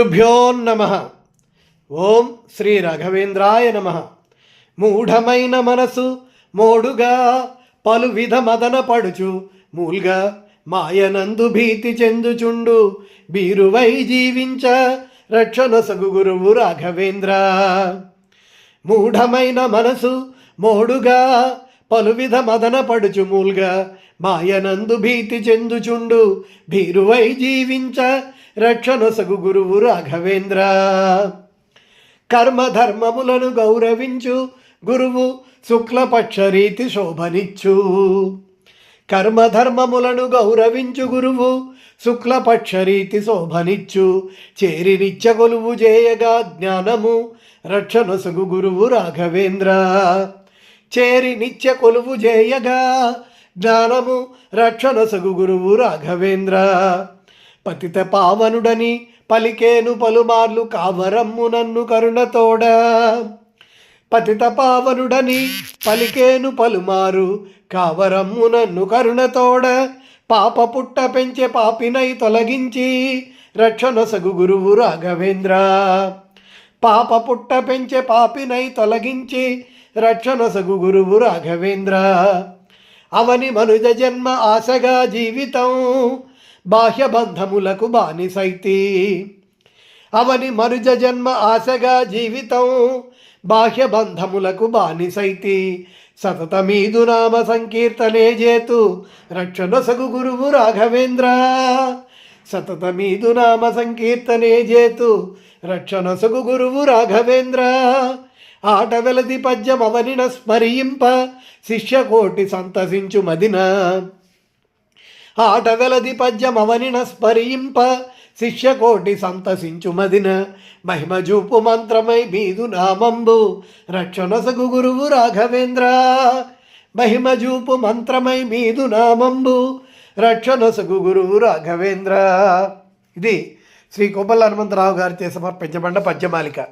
గురుభ్యో నమ. ఓం శ్రీ రాఘవేంద్రాయ నమ. మూఢమైన మనసు మోడుగా పలు విధ మదన పడుచు మూల్గా మాయనందు భీతి చెందుచుండు బీరువై జీవించ రక్షణ సగు గురువు రాఘవేంద్ర. మూఢమైన మనసు మోడుగా పలువిధ మదన పడుచు మూల్గా మాయనందు భీతి చెందుచుండు భీరువై జీవించ రక్షణ సగు గురువు రాఘవేంద్ర. కర్మధర్మములను గౌరవించు గురువు శుక్లపక్ష రీతి శోభనిచ్చు. కర్మధర్మములను గౌరవించు గురువు శుక్లపక్ష రీతి శోభనిచ్చు. చేరి నిత్య కొలువు చేయగా జ్ఞానము రక్షణ సగు గురువు రాఘవేంద్ర. చేరి నిత్య కొలువు చేయగా జ్ఞానము రక్షణ సగు గురువు రాఘవేంద్ర. పతిత పావనుడని పలికేను పలుమార్లు కావరమ్ము నన్ను కరుణతోడ పతిత పావనుడని పలికేను పలుమారు కావరమ్ము నన్ను కరుణతోడ పాప పుట్ట పెంచే పాపినై తొలగించి రక్షణ సగు గురువు రాఘవేంద్ర. పాప పుట్ట పెంచే పాపినై తొలగించి రక్షణ సగు గురువు రాఘవేంద్ర. అవని మనుజ జన్మ ఆశగా జీవితం బాహ్య బంధములకు బానిసైతి. అవని మనుజ జన్మ ఆశగా జీవితం బాహ్య బంధములకు బానిసైతి. సతతమీదు నామ సంకీర్తనే చేతు రక్షణ సగు గురువు రాఘవేంద్ర. సతతమీదు నామ సంకీర్తనే చేతు రక్షణ సగు గురువు రాఘవేంద్ర. ఆట వెలది పద్యం అవనిన స్మరింప. శిష్యకోటి సంతసించు మదిన. ఆట వెలది పద్యం అవనిన స్మరింప. శిష్యకోటి సంతసించు మదిన. మహిమజూపు మంత్రమై మీదు నామంబు. రక్షణ గురువు రాఘవేంద్ర. మహిమజూపు మంత్రమై మీదు నామంబు. రక్షణ సగు గురువు రాఘవేంద్ర. ఇది శ్రీ కొబ్బల హనుమంతరావు గారిచే సమర్పించబడిన పద్యమాలిక.